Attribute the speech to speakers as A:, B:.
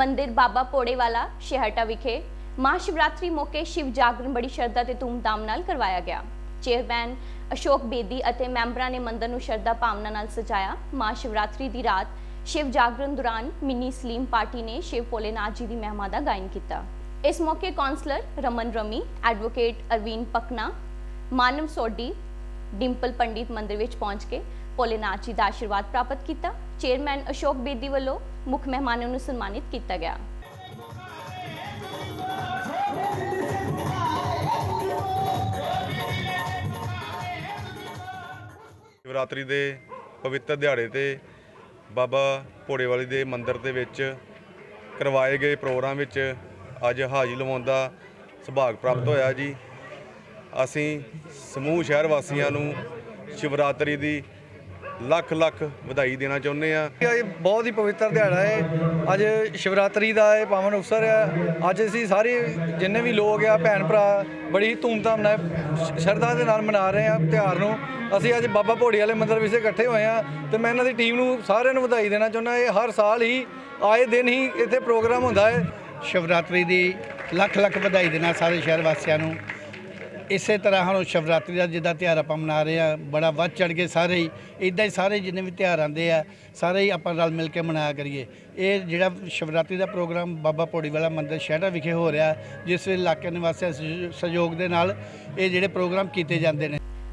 A: ਮੰਦਿਰ ਬਾਬਾ ਪੋੜੇਵਾਲਾ, ਸ਼ਹਿਰਟਾ ਵਿਖੇ ਮਹਾਸ਼ਿਵਰਾਤਰੀ ਮੌਕੇ ਸ਼ਿਵ ਜਾਗਰਣ ਬੜੀ ਸ਼ਰਧਾ ਤੇ ਧੂਮਧਾਮ ਨਾਲ ਕਰਵਾਇਆ ਗਿਆ। ਚੇਅਰਮੈਨ ਅਸ਼ੋਕ ਬੇਦੀ ਅਤੇ ਮੈਂਬਰਾਂ ਨੇ ਮੰਦਰ ਨੂੰ ਸ਼ਰਧਾ ਭਾਵਨਾ ਨਾਲ ਸਜਾਇਆ। ਮਹਾਸ਼ਿਵਰਾਤਰੀ ਦੀ ਰਾਤ ਸ਼ਿਵ ਜਾਗਰਣ ਦੌਰਾਨ ਮਿੰਨੀ ਸਲੀਮ ਪਾਰਟੀ ਨੇ ਸ਼ਿਵ ਭੋਲੇਨਾਥ ਜੀ ਦੀ ਮਹਿਮਾ ਦਾ ਗਾਇਨ ਕੀਤਾ। ਇਸ ਮੌਕੇ ਕਾਉਂਸਲਰ ਰਮਨ ਰਮੀ, ਐਡਵੋਕੇਟ ਅਰਵੀਨ ਪਕਨਾ ਮਾਨਵ ਸੋਢੀ, ਡਿੰਪਲ ਪੰਡਿਤ ਮੰਦਿਰ ਵਿੱਚ ਪਹੁੰਚ ਕੇ ਭੋਲੇਨਾਥ ਜੀ ਦਾ ਆਸ਼ੀਰਵਾਦ ਪ੍ਰਾਪਤ ਕੀਤਾ। ਚੇਅਰਮੈਨ ਅਸ਼ੋਕ ਬੇਦੀ ਵੱਲੋਂ ਮੁੱਖ ਮਹਿਮਾਨਾਂ ਨੂੰ ਸਨਮਾਨਿਤ ਕੀਤਾ ਗਿਆ।
B: ਸ਼ਿਵਰਾਤਰੀ ਦੇ ਪਵਿੱਤਰ ਦਿਹਾੜੇ ਤੇ ਬਾਬਾ ਭੋੜੇਵਾਲੀ ਦੇ ਮੰਦਿਰ ਦੇ ਵਿੱਚ ਕਰਵਾਏ ਗਏ ਪ੍ਰੋਗਰਾਮ ਵਿੱਚ ਅੱਜ ਹਾਜ਼ਰੀ ਲਵਾਉਣ ਦਾ ਸੁਭਾਗ ਪ੍ਰਾਪਤ ਹੋਇਆ ਜੀ। ਅਸੀਂ ਸਮੂਹ ਸ਼ਹਿਰ ਵਾਸੀਆਂ ਨੂੰ ਸ਼ਿਵਰਾਤਰੀ ਦੀ ਲੱਖ ਲੱਖ ਵਧਾਈ ਦੇਣਾ ਚਾਹੁੰਦੇ ਆ।
C: ਇਹ ਬਹੁਤ ਹੀ ਪਵਿੱਤਰ ਦਿਹਾੜਾ ਹੈ। ਅੱਜ ਸ਼ਿਵਰਾਤਰੀ ਦਾ ਇਹ ਪਾਵਨ ਅਵਸਰ ਹੈ। ਅੱਜ ਅਸੀਂ ਸਾਰੇ ਜਿੰਨੇ ਵੀ ਲੋਕ ਆ, ਭੈਣ ਭਰਾ, ਬੜੀ ਧੂਮਧਾਮ ਨਾਲ ਸ਼ਰਧਾ ਦੇ ਨਾਲ ਮਨਾ ਰਹੇ ਆ ਤਿਉਹਾਰ ਨੂੰ। ਅਸੀਂ ਅੱਜ ਬਾਬਾ ਭੋੜੀ ਵਾਲੇ ਮੰਦਰ ਵਿੱਚ ਇਕੱਠੇ ਹੋਏ ਆ ਤੇ ਮੈਂ ਇਹਨਾਂ ਦੀ ਟੀਮ ਨੂੰ ਸਾਰਿਆਂ ਨੂੰ ਵਧਾਈ ਦੇਣਾ ਚਾਹੁੰਦਾ। ਇਹ ਹਰ ਸਾਲ ਹੀ, ਆਏ ਦਿਨ ਹੀ ਇੱਥੇ ਪ੍ਰੋਗਰਾਮ ਹੁੰਦਾ ਹੈ।
D: ਸ਼ਿਵਰਾਤਰੀ ਦੀ ਲੱਖ ਲੱਖ ਵਧਾਈ ਦੇਣਾ ਸਾਰੇ ਸ਼ਹਿਰ ਵਾਸੀਆਂ ਨੂੰ। ਇਸੇ ਤਰ੍ਹਾਂ ਹੁਣ ਸ਼ਿਵਰਾਤਰੀ ਦਾ ਜਿੱਦਾਂ ਤਿਉਹਾਰ ਆਪਾਂ ਮਨਾ ਰਹੇ ਆ ਬੜਾ ਵੱਧ ਚੜ ਕੇ ਸਾਰੇ ਹੀ ਇਦਾਂ ਹੀ ਸਾਰੇ ਜਿੰਨੇ ਵੀ ਤਿਉਹਾਰ ਆਉਂਦੇ ਆ, ਸਾਰੇ ਹੀ ਆਪਾਂ ਰਲ ਮਿਲ ਕੇ ਮਨਾਇਆ ਕਰੀਏ। ਇਹ ਜਿਹੜਾ ਸ਼ਿਵਰਾਤਰੀ ਦਾ ਪ੍ਰੋਗਰਾਮ ਬਾਬਾ ਪੌੜੀ ਵਾਲਾ ਮੰਦਿਰ ਸ਼ਹਿਰਾ ਵਿਖੇ ਹੋ ਰਿਹਾ, ਜਿਸ ਇਲਾਕੇ ਨਿਵਾਸੀਆਂ ਦੇ ਸਹਿਯੋਗ ਦੇ ਨਾਲ ਇਹ ਜਿਹੜੇ ਪ੍ਰੋਗਰਾਮ ਕੀਤੇ ਜਾਂਦੇ ਨੇ।